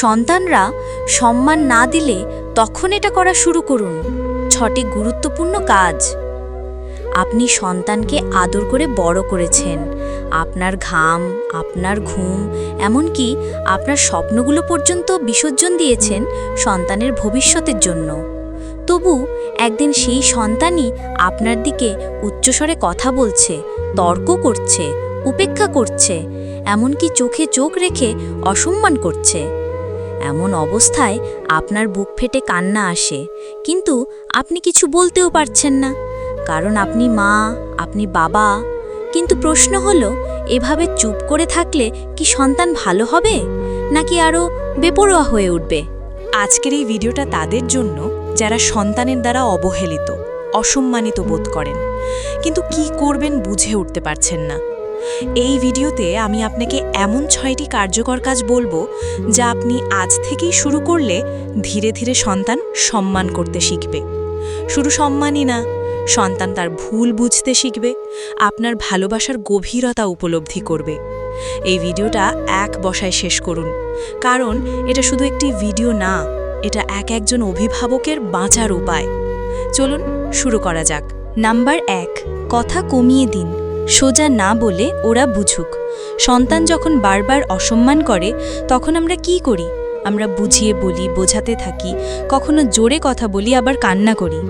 সন্তানরা সম্মান না দিলে তখন এটা করা শুরু করুন। ছটি গুরুত্বপূর্ণ কাজ। আপনি সন্তানকে আদর করে বড় করেছেন। আপনার ঘাম, আপনার ঘুম, এমনকি আপনার স্বপ্নগুলো পর্যন্ত বিসর্জন দিয়েছেন সন্তানের ভবিষ্যতের জন্য। তবু একদিন সেই সন্তানই আপনার দিকে উচ্চস্বরে কথা বলছে, তর্ক করছে, উপেক্ষা করছে, এমনকি চোখে চোখ রেখে অসম্মান করছে। এমন অবস্থায় আপনার বুক ফেটে কান্না আসে। কিন্তু আপনি কিছু বলতেও পারছেন না। কারণ আপনি মা, আপনি বাবা। কিন্তু প্রশ্ন হলো, এভাবে চুপ করে থাকলে কি সন্তান ভালো হবে? নাকি আরও বেপরোয়া হয়ে উঠবে? আজকের এই ভিডিওটা তাদের জন্য যারা সন্তানের দ্বারা অবহেলিত, অসম্মানিত বোধ করেন। কিন্তু কি করবেন বুঝে উঠতে পারছেন না। এই ভিডিওতে আমি আপনাকে এমন ছয়টি কার্যকর কাজ বলব যা আপনি আজ থেকেই শুরু করলে ধীরে ধীরে সন্তান সম্মান করতে শিখবে। শুধু সম্মানই না, সন্তান তার ভুল বুঝতে শিখবে, আপনার ভালোবাসার গভীরতা উপলব্ধি করবে। এই ভিডিওটা এক বসায় শেষ করুন, কারণ এটা শুধু একটি ভিডিও না, এটা এক একজন অভিভাবকের বাঁচার উপায়। চলুন শুরু করা যাক। নাম্বার এক, কথা কমিয়ে দিন। সোজা না বলে ওরা বুঝুক। সন্তান যখন বারবার অসম্মান করে, তখন আমরা কি করি? আমরা বুঝিয়ে বলি, বোঝাতে থাকি, কখনো জোরে কথা বলি, আবার কান্না করি।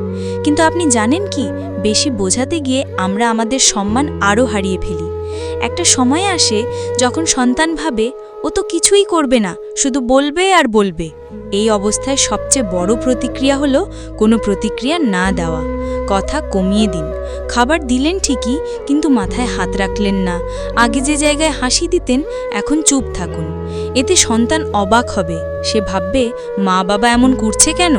কিন্তু আপনি জানেন কি? বেশি বোঝাতে গিয়ে আমরা আমাদের সম্মান আরও হারিয়ে ফেলি। একটা সময় আসে যখন সন্তান ভাবে, ও তো কিছুই করবে না, শুধু বলবে আর বলবে। এই অবস্থায় সবচেয়ে বড় প্রতিক্রিয়া হলো কোনো প্রতিক্রিয়া না দেওয়া। কথা কমিয়ে দিন। খাবার দিলেন ঠিকই, কিন্তু মাথায় হাত রাখলেন না। আগে যে জায়গায় হাসি দিতেন, এখন চুপ থাকুন। এতে সন্তান অবাক হবে। সে ভাববে, মা বাবা এমন করছে কেন?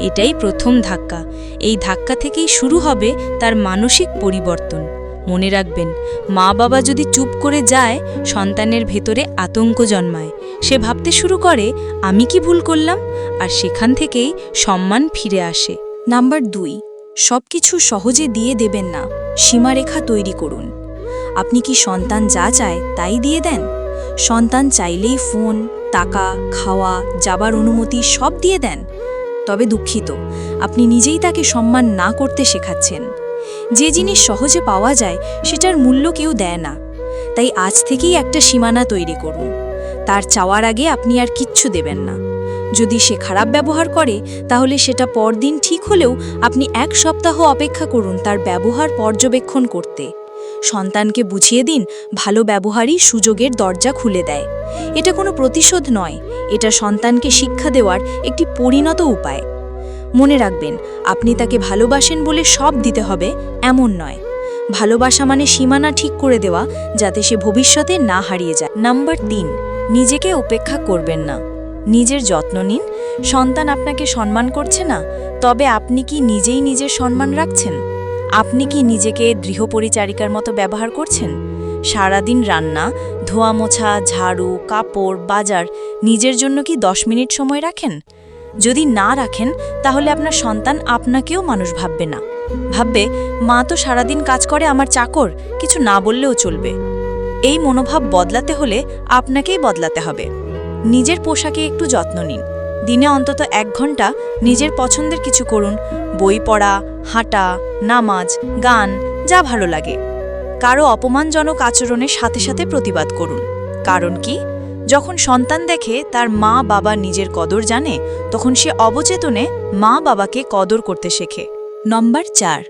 এটাই প্রথম ধাক্কা। এই ধাক্কা থেকেই শুরু হবে তার মানসিক পরিবর্তন। মনে রাখবেন, মা বাবা যদি চুপ করে যায়, সন্তানের ভেতরে আতঙ্ক জন্মায়। সে ভাবতে শুরু করে, আমি কি ভুল করলাম? আর সেখান থেকেই সম্মান ফিরে আসে। নাম্বার দুই সব কিছু সহজে দিয়ে দেবেন না। সীমারেখা তৈরি করুন। আপনি কি সন্তান যা চায় তাই দিয়ে দেন? সন্তান চাইলেই ফোন, টাকা, খাওয়া, যাবার অনুমতি সব দিয়ে দেন। তবে দুঃখিত, আপনি নিজেই তাকে সম্মান না করতে শেখাচ্ছেন। যে জিনিস সহজে পাওয়া যায় সেটার মূল্য কেউ দেয় না। তাই আজ থেকেই একটা সীমানা তৈরি করুন। তার চাওয়ার আগে আপনি আর কিচ্ছু দেবেন না। যদি সে খারাপ ব্যবহার করে, তাহলে সেটা পরদিন ঠিক হলেও আপনি এক সপ্তাহ অপেক্ষা করুন তার ব্যবহার পর্যবেক্ষণ করতে। সন্তানকে বুঝিয়ে দিন, ভালো ব্যবহারই সুযোগের দরজা খুলে দেয়। এটা কোনো প্রতিশোধ নয়, এটা সন্তানকে শিক্ষা দেওয়ার একটি পরিণত উপায়। মনে রাখবেন, আপনি তাকে ভালোবাসেন বলে সব দিতে হবে, এমন নয়। ভালোবাসা মানে সীমানা ঠিক করে দেওয়া, যাতে সে ভবিষ্যতে না হারিয়ে যায়। নাম্বার তিন, নিজেকে উপেক্ষা করবেন না। নিজের যত্ন নিন। সন্তান আপনাকে সম্মান করছে না, তবে আপনি কি নিজেই নিজের সম্মান রাখছেন? আপনি কি নিজেকে গৃহপরিচারিকার মতো ব্যবহার করছেন? সারাদিন রান্না, ধোয়া মোছা, ঝাড়ু, কাপড়, বাজার, নিজের জন্য কি দশ মিনিট সময় রাখেন? যদি না রাখেন, তাহলে আপনার সন্তান আপনাকেও মানুষ ভাববে না। ভাববে, মা তো সারাদিন কাজ করে আমার চাকর, কিছু না বললেও চলবে। এই মনোভাব বদলাতে হলে আপনাকেই বদলাতে হবে। নিজের পোশাকে একটু যত্ন নিন। দিনে অন্তত এক ঘণ্টা নিজের পছন্দের কিছু করুন। বই পড়া, হাঁটা, নামাজ, গান, যা ভালো লাগে। কারও অপমানজনক আচরণের সাথে সাথে প্রতিবাদ করুন। কারণ কি? যখন সন্তান দেখে তার মা বাবা নিজের কদর জানে, তখন সে অবচেতনে মা বাবাকে কদর করতে শেখে। নম্বর চার,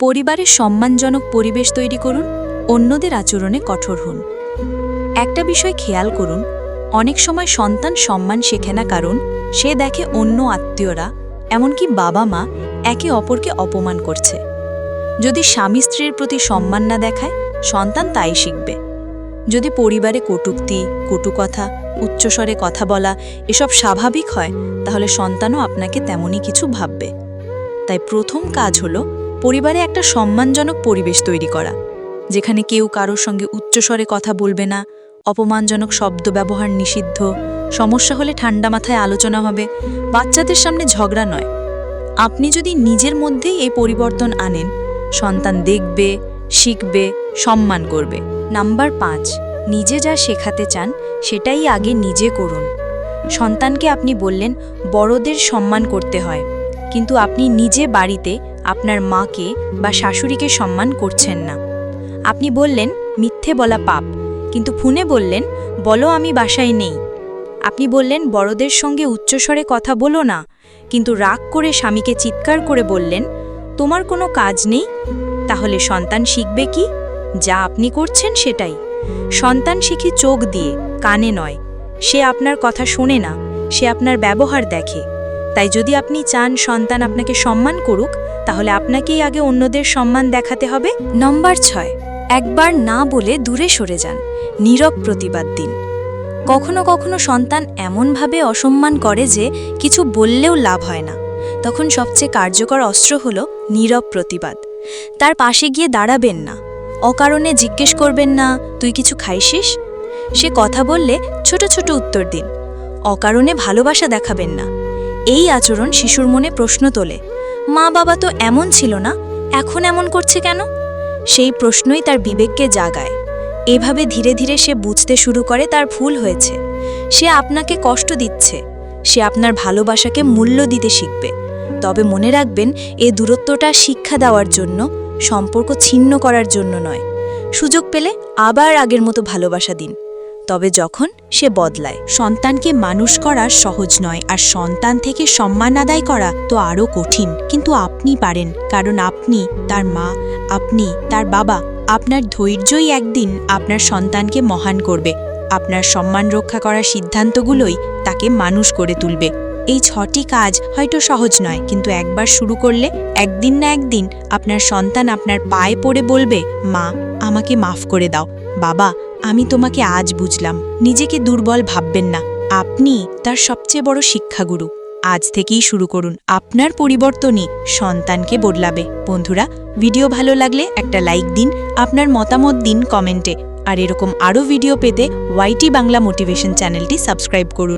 পরিবারের সম্মানজনক পরিবেশ তৈরি করুন। অন্যদের আচরণে কঠোর হন। একটা বিষয় খেয়াল করুন অনেক সময় সন্তান সম্মান শেখে না কারণ সে দেখে অন্য আত্মীয়রা, এমনকি বাবা মা, একে অপরকে অপমান করছে। যদি স্বামী স্ত্রীর প্রতি সম্মান না দেখায়, সন্তান তাই শিখবে। যদি পরিবারে কটুক্তি কটুকথা উচ্চস্বরে কথা বলা এসব স্বাভাবিক হয়, তাহলে সন্তানও আপনাকে তেমনই কিছু ভাববে। তাই প্রথম কাজ হলো পরিবারে একটা সম্মানজনক পরিবেশ তৈরি করা, যেখানে কেউ কারোর সঙ্গে উচ্চস্বরে কথা বলবে না অপমানজনক শব্দ ব্যবহার নিষিদ্ধ। সমস্যা হলে ঠান্ডা মাথায় আলোচনা হবে। বাচ্চাদের সামনে ঝগড়া নয়। আপনি যদি নিজের মধ্যেই এই পরিবর্তন আনেন, সন্তান দেখবে, শিখবে, সম্মান করবে। নাম্বার পাঁচ, নিজে যা শেখাতে চান, সেটাই আগে নিজে করুন। সন্তানকে আপনি বললেন, বড়দের সম্মান করতে হয়। কিন্তু আপনি নিজে বাড়িতে আপনার মাকে বা শাশুড়িকে সম্মান করছেন না। আপনি বললেন, মিথ্যে বলা পাপ। কিন্তু ফোনে বললেন, বলো আমি বাসায় নেই। আপনি বললেন, বড়দের সঙ্গে উচ্চস্বরে কথা বলো না। কিন্তু রাগ করে স্বামীকে চিৎকার করে বললেন, তোমার কোনো কাজ নেই? তাহলে সন্তান শিখবে কি? যা আপনি করছেন সেটাই। সন্তান শিখি চোখ দিয়ে, কানে নয়। সে আপনার কথা শোনে না, সে আপনার ব্যবহার দেখে। তাই যদি আপনি চান সন্তান আপনাকে সম্মান করুক, তাহলে আপনাকেই আগে অন্যদের সম্মান দেখাতে হবে। নম্বর ছয়। একবার না বলে দূরে সরে যান। নীরব প্রতিবাদ দিন। কখনো কখনো সন্তান এমনভাবে অসম্মান করে যে কিছু বললেও লাভ হয় না। তখন সবচেয়ে কার্যকর অস্ত্র হল নীরব প্রতিবাদ। তার পাশে গিয়ে দাঁড়াবেন না। অকারণে জিজ্ঞেস করবেন না, তুই কিছু খাইছিস? সে কথা বললে ছোট ছোট উত্তর দিন। অকারণে ভালোবাসা দেখাবেন না। এই আচরণ শিশুর মনে প্রশ্ন তোলে। মা বাবা তো এমন ছিল না, এখন এমন করছে কেন? সেই প্রশ্নই তার বিবেককে জাগায়। এভাবে ধীরে ধীরে সে বুঝতে শুরু করে তার ভুল হয়েছে। সে আপনাকে কষ্ট দিচ্ছে। সে আপনার ভালোবাসাকে মূল্য দিতে শিখবে। তবে মনে রাখবেন, এ দূরত্বটা শিক্ষা দেওয়ার জন্য, সম্পর্ক ছিন্ন করার জন্য নয়। সুযোগ পেলে আবার আগের মতো ভালোবাসা দিন। তবে যখন সে বদলায়, সন্তানকে মানুষ করা সহজ নয় আর সন্তান থেকে সম্মান আদায় করা তো আরও কঠিন। কিন্তু আপনি পারেন, কারণ আপনি তার মা, আপনি তার বাবা, আপনার ধৈর্যই একদিন আপনার সন্তানকে মহান করবে। আপনার সম্মান রক্ষা করার সিদ্ধান্তগুলোই তাকে মানুষ করে তুলবে। এই ছটি কাজ হয়তো সহজ নয়, কিন্তু একবার শুরু করলে একদিন না একদিন আপনার সন্তান আপনার পায়ে পড়ে বলবে, মা, আমাকে মাফ করে দাও। বাবা আমি তোমাকে আজ বুঝলাম, নিজেকে দুর্বল ভাববেন না। আপনি তার সবচেয়ে বড় শিক্ষাগুরু। আজ থেকেই শুরু করুন। আপনার পরিবর্তনই সন্তানকে বদলাবে। বন্ধুরা, ভিডিও ভালো লাগলে একটা লাইক দিন, আপনার মতামত দিন কমেন্টে। আর এরকম আরও ভিডিও পেতে ওয়াইটি বাংলা মোটিভেশন চ্যানেলটি সাবস্ক্রাইব করুন।